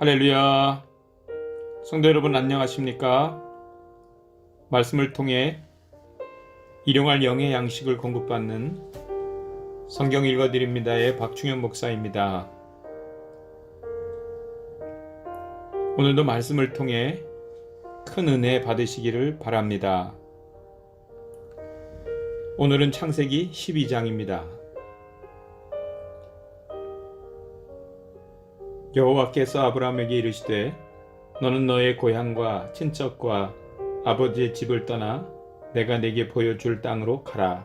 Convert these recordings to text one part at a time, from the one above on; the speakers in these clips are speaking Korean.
할렐루야. 성도 여러분 안녕하십니까? 말씀을 통해 일용할 영의 양식을 공급받는 성경 읽어드립니다의 박충현 목사입니다. 오늘도 말씀을 통해 큰 은혜 받으시기를 바랍니다. 오늘은 창세기 12장입니다. 여호와께서 아브라함에게 이르시되 너는 너의 고향과 친척과 아버지의 집을 떠나 내가 내게 보여줄 땅으로 가라.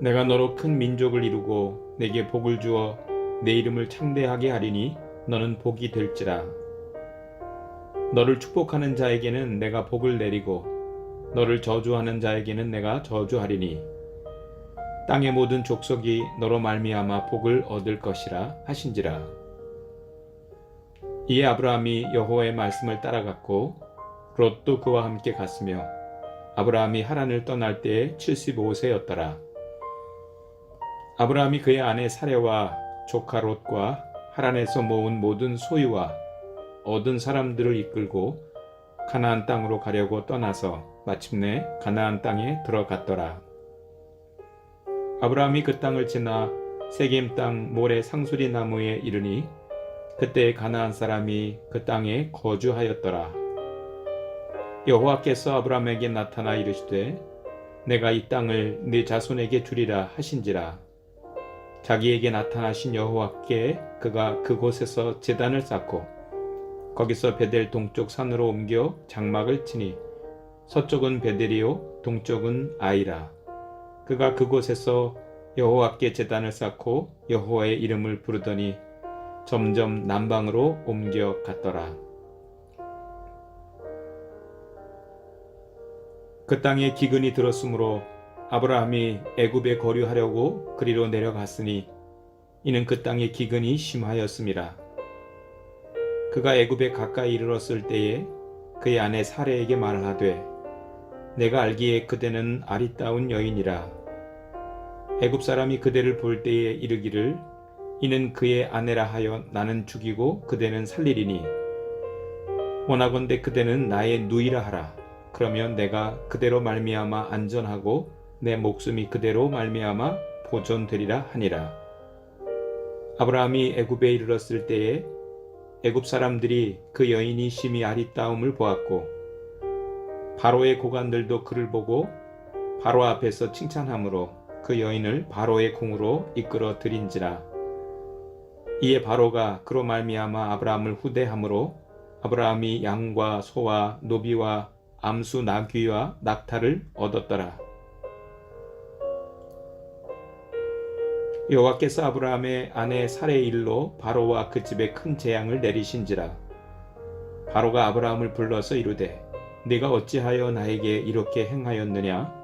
내가 너로 큰 민족을 이루고 내게 복을 주어 내 이름을 창대하게 하리니 너는 복이 될지라. 너를 축복하는 자에게는 내가 복을 내리고 너를 저주하는 자에게는 내가 저주하리니 땅의 모든 족속이 너로 말미암아 복을 얻을 것이라 하신지라. 이에 아브라함이 여호와의 말씀을 따라갔고 롯도 그와 함께 갔으며 아브라함이 하란을 떠날 때에 75세였더라. 아브라함이 그의 아내 사레와 조카 롯과 하란에서 모은 모든 소유와 얻은 사람들을 이끌고 가나안 땅으로 가려고 떠나서 마침내 가나안 땅에 들어갔더라. 아브라함이 그 땅을 지나 세겜 땅 모래 상수리 나무에 이르니 그때 가나안 사람이 그 땅에 거주하였더라. 여호와께서 아브라함에게 나타나 이르시되 내가 이 땅을 네 자손에게 주리라 하신지라. 자기에게 나타나신 여호와께 그가 그곳에서 제단을 쌓고 거기서 베델 동쪽 산으로 옮겨 장막을 치니 서쪽은 베델이요 동쪽은 아이라. 그가 그곳에서 여호와께 제단을 쌓고 여호와의 이름을 부르더니 점점 남방으로 옮겨 갔더라. 그 땅에 기근이 들었으므로 아브라함이 애굽에 거류하려고 그리로 내려갔으니 이는 그 땅에 기근이 심하였음이라. 그가 애굽에 가까이 이르렀을 때에 그의 아내 사레에게 말하되 내가 알기에 그대는 아리따운 여인이라. 애굽 사람이 그대를 볼 때에 이르기를 이는 그의 아내라 하여 나는 죽이고 그대는 살리리니. 원하건대 그대는 나의 누이라 하라. 그러면 내가 그대로 말미암아 안전하고 내 목숨이 그대로 말미암아 보존되리라 하니라. 아브라함이 애굽에 이르렀을 때에 애굽 사람들이 그 여인이 심히 아리따움을 보았고 바로의 고관들도 그를 보고 바로 앞에서 칭찬함으로 그 여인을 바로의 궁으로 이끌어 들인지라 이에 바로가 그로 말미암아 아브라함을 후대함으로 아브라함이 양과 소와 노비와 암수 나귀와 낙타를 얻었더라. 여호와께서 아브라함의 아내 사레의 일로 바로와 그 집에 큰 재앙을 내리신지라. 바로가 아브라함을 불러서 이르되 네가 어찌하여 나에게 이렇게 행하였느냐?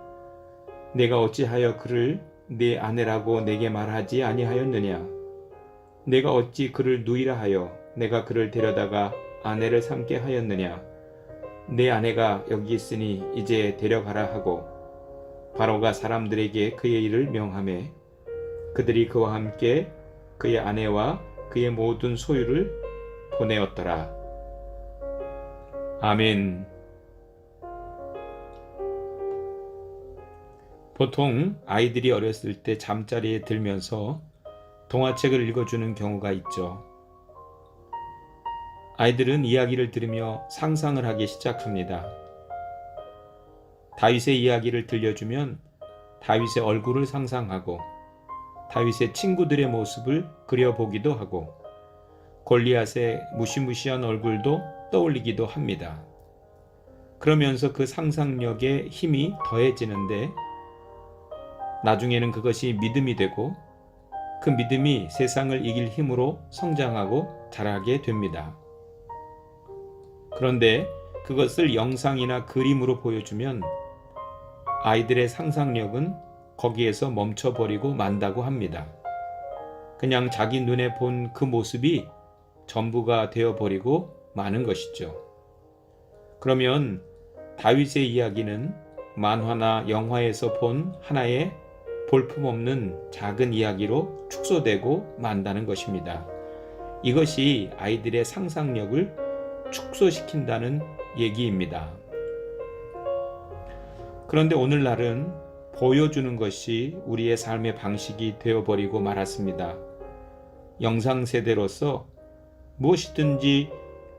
내가 어찌하여 그를 네 아내라고 내게 말하지 아니하였느냐? 내가 어찌 그를 누이라 하여 내가 그를 데려다가 아내를 삼게 하였느냐? 내 아내가 여기 있으니 이제 데려가라 하고 바로가 사람들에게 그의 일을 명함에 그들이 그와 함께 그의 아내와 그의 모든 소유를 보내었더라. 아멘. 보통 아이들이 어렸을 때 잠자리에 들면서 동화책을 읽어주는 경우가 있죠. 아이들은 이야기를 들으며 상상을 하기 시작합니다. 다윗의 이야기를 들려주면 다윗의 얼굴을 상상하고 다윗의 친구들의 모습을 그려보기도 하고 골리앗의 무시무시한 얼굴도 떠올리기도 합니다. 그러면서 그 상상력에 힘이 더해지는데 나중에는 그것이 믿음이 되고 그 믿음이 세상을 이길 힘으로 성장하고 자라게 됩니다. 그런데 그것을 영상이나 그림으로 보여주면 아이들의 상상력은 거기에서 멈춰버리고 만다고 합니다. 그냥 자기 눈에 본 그 모습이 전부가 되어버리고 마는 것이죠. 그러면 다윗의 이야기는 만화나 영화에서 본 하나의 볼품없는 작은 이야기로 축소되고 만다는 것입니다. 이것이 아이들의 상상력을 축소시킨다는 얘기입니다. 그런데 오늘날은 보여주는 것이 우리의 삶의 방식이 되어버리고 말았습니다. 영상 세대로서 무엇이든지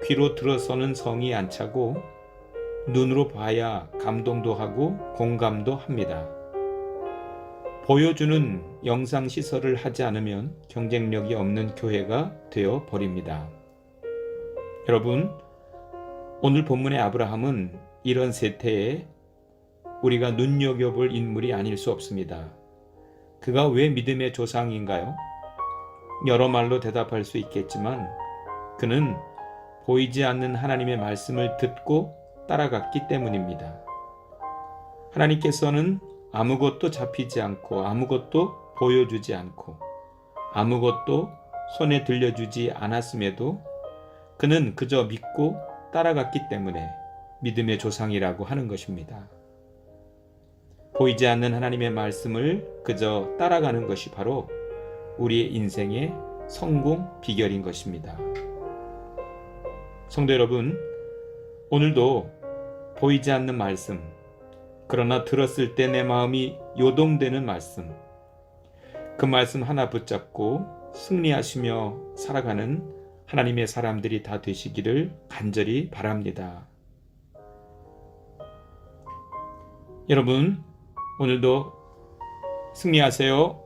귀로 들어서는 성이 안 차고 눈으로 봐야 감동도 하고 공감도 합니다. 보여주는 영상 시설을 하지 않으면 경쟁력이 없는 교회가 되어 버립니다. 여러분, 오늘 본문의 아브라함은 이런 세태에 우리가 눈여겨볼 인물이 아닐 수 없습니다. 그가 왜 믿음의 조상인가요? 여러 말로 대답할 수 있겠지만 그는 보이지 않는 하나님의 말씀을 듣고 따라갔기 때문입니다. 하나님께서는 아무것도 잡히지 않고 아무것도 보여주지 않고 아무것도 손에 들려주지 않았음에도 그는 그저 믿고 따라갔기 때문에 믿음의 조상이라고 하는 것입니다. 보이지 않는 하나님의 말씀을 그저 따라가는 것이 바로 우리의 인생의 성공 비결인 것입니다. 성도 여러분, 오늘도 보이지 않는 말씀, 그러나 들었을 때 내 마음이 요동되는 말씀, 그 말씀 하나 붙잡고 승리하시며 살아가는 하나님의 사람들이 다 되시기를 간절히 바랍니다. 여러분, 오늘도 승리하세요.